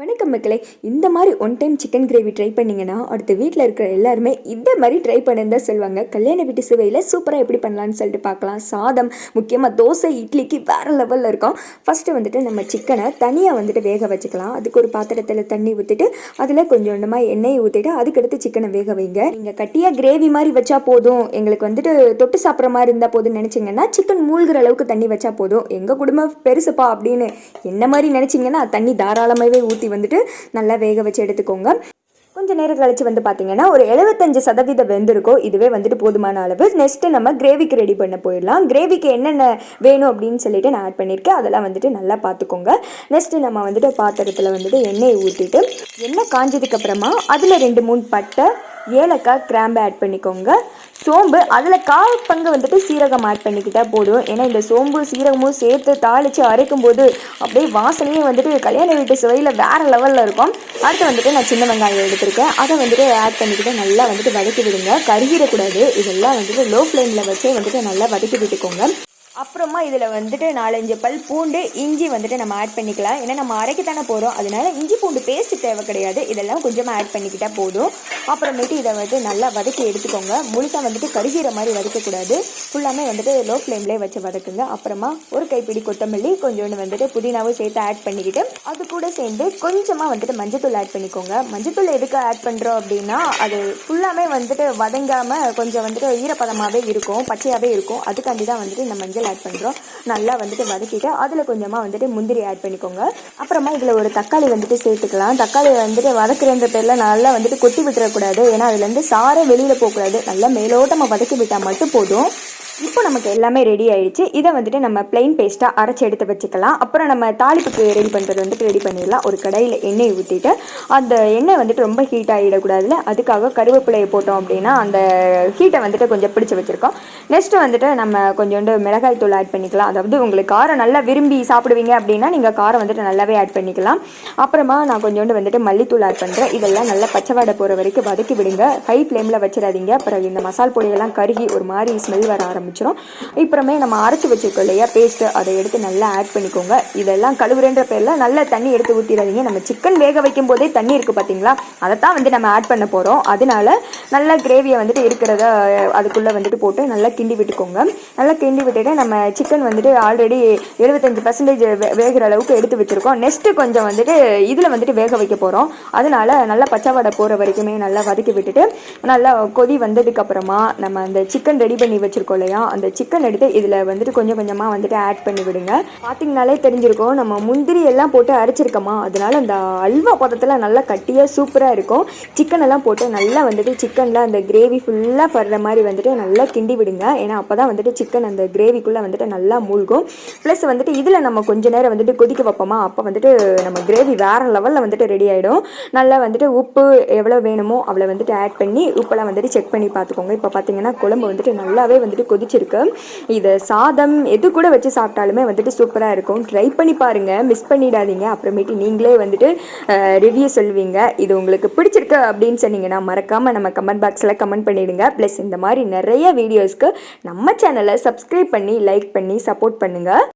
வணக்கம் மக்களே. இந்த மாதிரி one time chicken gravy try பண்ணிங்கன்னா அடுத்து வீட்டில் இருக்கிற எல்லாருமே இந்த மாதிரி ட்ரை பண்ணுன்னு தான் சொல்லுவாங்க. கல்யாண வீட்டு சுவையில் சூப்பராக எப்படி பண்ணலான்னு சொல்லிட்டு பார்க்கலாம். சாதம் முக்கியமாக தோசை இட்லிக்கு வேறு லெவலில் இருக்கும். ஃபஸ்ட்டு வந்துட்டு நம்ம சிக்கனை தனியாக வந்துட்டு வேக வச்சுக்கலாம். அதுக்கு ஒரு பாத்திரத்தில் தண்ணி ஊற்றிட்டு அதில் கொஞ்சோண்டமாக எண்ணெயை ஊற்றிட்டு அதுக்கடுத்து சிக்கனை வேக வைங்க. நீங்கள் கட்டியாக கிரேவி மாதிரி வச்சா போதும். எங்களுக்கு வந்துட்டு தொட்டு சாப்பிட்ற மாதிரி இருந்தால் போதும்னு நினச்சிங்கன்னா சிக்கன் மூழ்கிற அளவுக்கு தண்ணி வச்சா போதும். எங்கள் குடும்பம் பெருசுப்பா அப்படின்னு என்ன மாதிரி நினச்சிங்கன்னா தண்ணி தாராளமாகவே ஊற்றி வந்துட்டு நல்லா வேக வச்சு எடுத்துக்கோங்க. கொஞ்சம் நேரம் கழிச்சு வந்து பார்த்தீங்கன்னா ஒரு எழுபத்தஞ்சு சதவீதம் வெந்திருக்கும் இதுவே வந்துட்டு போதுமான அளவு. நெக்ஸ்ட்டு நம்ம கிரேவிக்கு ரெடி பண்ண போயிடலாம். கிரேவிக்கு என்னென்ன வேணும் அப்படின்னு சொல்லிட்டு நான் ஆட் பண்ணியிருக்கேன். அதெல்லாம் வந்துட்டு நல்லா பார்த்துக்கோங்க நெக்ஸ்ட்டு நம்ம வந்துட்டு பாத்திரத்தில் வந்துட்டு எண்ணெய் ஊற்றிட்டு எண்ணெய் காஞ்சதுக்கப்புறமா அதில் ரெண்டு மூணு பட்டை ஏலக்காய் கிராம்பு ஆட் பண்ணிக்கோங்க. சோம்பு அதில் கால் பங்கு வந்துட்டு சீரகம் ஆட் பண்ணிக்கிட்டால் போதும். ஏன்னா இந்த சோம்பு சீரகமும் சேர்த்து தாளித்து அரைக்கும் போது அப்படியே வாசனையே வந்துட்டு கல்யாண வீட்டு சுவையில் வேறு லெவலில் இருக்கும். அடுத்து வந்துட்டு நான் சின்ன வெங்காயம் எடுத்திருக்கேன். அதை வந்துட்டு ஆட் பண்ணிக்கிட்டு நல்லா வந்துட்டு வதக்கி விடுங்க. கருகிடக்கூடாது. இதெல்லாம் வந்துட்டு லோ ஃப்ளேமில் வச்சே வந்துட்டு நல்லா வதக்கி விட்டுக்கோங்க. அப்புறமா இதில் வந்துட்டு நாலஞ்சு பல் பூண்டு இஞ்சி வந்துட்டு நம்ம ஆட் பண்ணிக்கலாம். ஏன்னா நம்ம அரைக்கத்தானே போகிறோம் அதனால இஞ்சி பூண்டு பேஸ்ட் தேவை கிடையாது. இதெல்லாம் கொஞ்சமாக ஆட் பண்ணிக்கிட்டால் போதும். அப்புறமேட்டு இதை வந்து நல்லா வதக்கி எடுத்துக்கோங்க. முழுசாக வந்துட்டு கருகிற மாதிரி வதக்கக்கூடாது. ஃபுல்லாமே வந்துட்டு லோ ஃப்ளேம்லேயே வச்சு வதக்குங்க. அப்புறமா ஒரு கைப்பிடி கொத்தமல்லி கொஞ்சோண்டு வந்துட்டு புதினாவும் சேர்த்து ஆட் பண்ணிக்கிட்டு அது கூட சேர்ந்து கொஞ்சமாக வந்துட்டு மஞ்சத்தூள் ஆட் பண்ணிக்கோங்க. மஞ்சத்தூள் எதுக்கு ஆட் பண்ணுறோம் அப்படின்னா அது ஃபுல்லாமே வந்துட்டு வதங்காமல் கொஞ்சம் வந்துட்டு ஈரப்பதமாகவே இருக்கும் பச்சையாகவே இருக்கும். அதுக்காண்டி தான் வந்துட்டு இந்த மஞ்சள் ஆட் பண்ணுறோம் நல்லா வந்துட்டு வதக்கிட்டு அதில் கொஞ்சமாக வந்துட்டு முந்திரி ஆட் பண்ணிக்கோங்க. அப்புறமா இதில் ஒரு தக்காளி வந்துட்டு சேர்த்துக்கலாம். தக்காளி வந்துட்டு வதக்குறன்ற பேரில் நல்லா வந்துட்டு கொட்டி விட்டுறக்கூடாது. ஏன்னா அதுலேருந்து சாரை வெளியில் போகக்கூடாது. நல்லா மேலோட்டமாக வதக்கி விட்டால் மட்டும் போதும். இப்போ நமக்கு எல்லாமே ரெடி ஆயிடுச்சு. இதை வந்துட்டு நம்ம பிளெயின் பேஸ்ட்டாக அரைச்சி எடுத்து வச்சுக்கலாம். அப்புறம் நம்ம தாளிப்புக்கு ரெடி பண்ணுறது வந்துட்டு ரெடி பண்ணிடலாம். ஒரு கடையில் எண்ணெய் ஊற்றிட்டு அந்த எண்ணெய் வந்துட்டு ரொம்ப ஹீட் ஆகிடக்கூடாதுல அதுக்காக கருவேப்பிலையை போட்டோம் அப்படின்னா அந்த ஹீட்டை வந்துட்டு கொஞ்சம் பிடிச்சி வச்சுருக்கோம். நெக்ஸ்ட்டு வந்துட்டு நம்ம கொஞ்சோண்டு மிளகாய் தூள் ஆட் பண்ணிக்கலாம். அதாவது உங்களுக்கு காரம் நல்லா விரும்பி சாப்பிடுவீங்க அப்படின்னா நீங்கள் காரம் வந்துட்டு நல்லாவே ஆட் பண்ணிக்கலாம். அப்புறமா நான் கொஞ்சோண்டு வந்துட்டு மல்லித்தூள் ஆட் பண்ணுறேன் இதெல்லாம் நல்லா பச்சை வாடை போகிற வரைக்கும் வதக்கி விடுங்க. ஹை ஃப்ளேமில் வச்சிடாதீங்க. அப்புறம் இந்த மசால் பொடியெல்லாம் கருகி ஒரு மாதிரி ஸ்மெல் வர ஆரம்பிச்சு ஆரம்பிச்சிடும் இப்புறமே நம்ம அரைச்சி வச்சிருக்கோம் இல்லையா பேஸ்ட்டு அதை எடுத்து நல்லா ஆட் பண்ணிக்கோங்க. இதெல்லாம் கழுவுறேன்ற பேரில் நல்லா தண்ணி எடுத்து ஊற்றிடாதீங்க நம்ம சிக்கன் வேக வைக்கும் போதே தண்ணி இருக்குது பார்த்தீங்களா அதை தான் வந்து நம்ம ஆட் பண்ண போகிறோம் அதனால நல்லா கிரேவியை வந்துட்டு இருக்கிறத அதுக்குள்ளே வந்துட்டு போட்டு நல்லா கிண்டி விட்டுக்கோங்க. நல்லா கிண்டி விட்டுட்டு நம்ம சிக்கன் வந்துட்டு ஆல்ரெடி எழுபத்தஞ்சு பர்சன்டேஜ் வேகிற அளவுக்கு எடுத்து வச்சுருக்கோம். நெக்ஸ்ட்டு கொஞ்சம் வந்துட்டு இதில் வந்துட்டு வேக வைக்க போகிறோம் அதனால நல்லா பச்சை வடை போகிற வரைக்குமே நல்லா வதக்கி விட்டுட்டு நல்லா கொதி வந்ததுக்கு அப்புறமா நம்ம அந்த சிக்கன் ரெடி பண்ணி வச்சுருக்கோம் இல்லையா அந்த சிக்கன் எடுத்து இதில் வந்துட்டு கொஞ்சம் கொஞ்சமாக வந்துட்டு ஆட் பண்ணி விடுங்க பார்த்தீங்கனாலே தெரிஞ்சிருக்கும் நம்ம முந்திரி எல்லாம் போட்டு அரைச்சிருக்கோமா? அதனால அந்த அல்வா பதத்தில் நல்லா கட்டியாக சூப்பராக இருக்கும். சிக்கன் எல்லாம் போட்டு நல்லா வந்துட்டு சிக்கனில் அந்த கிரேவி ஃபுல்லாக படுற மாதிரி வந்துட்டு நல்லா கிண்டி விடுங்க. ஏன்னா அப்போ தான் வந்துட்டு சிக்கன் அந்த கிரேவிக்குள்ளே வந்துட்டு நல்லா மூழ்கும். ப்ளஸ் வந்துட்டு இதில் நம்ம கொஞ்ச நேரம் வந்துட்டு கொதிக்க வைப்போமா? அப்போ வந்துட்டு நம்ம கிரேவி வேறு லெவலில் வந்துட்டு ரெடி ஆகிடும் நல்லா வந்துட்டு உப்பு எவ்வளோ வேணுமோ அவ்வளோ வந்துட்டு ஆட் பண்ணி உப்பெல்லாம் வந்துட்டு செக் பண்ணி பார்த்துக்கோங்க. இப்போ பார்த்தீங்கன்னா குழம்பு வந்துட்டு நல்லாவே வந்துட்டு பிடிச்சிருக்கு. இதை சாதம் எது கூட வச்சு சாப்பிட்டாலுமே வந்துட்டு சூப்பராக இருக்கும். ட்ரை பண்ணி பாருங்கள் மிஸ் பண்ணிடாதீங்க. அப்புறமேட்டு நீங்களே வந்துட்டு ரிவ்யூ சொல்வீங்க. இது உங்களுக்கு பிடிச்சிருக்கு அப்படின்னு சொன்னீங்கன்னா மறக்காமல் நம்ம கமெண்ட் பாக்ஸில் கமெண்ட் பண்ணிடுங்க. ப்ளஸ் இந்த மாதிரி நிறைய வீடியோஸ்க்கு நம்ம சேனலை சப்ஸ்கிரைப் பண்ணி லைக் பண்ணி சப்போர்ட் பண்ணுங்கள்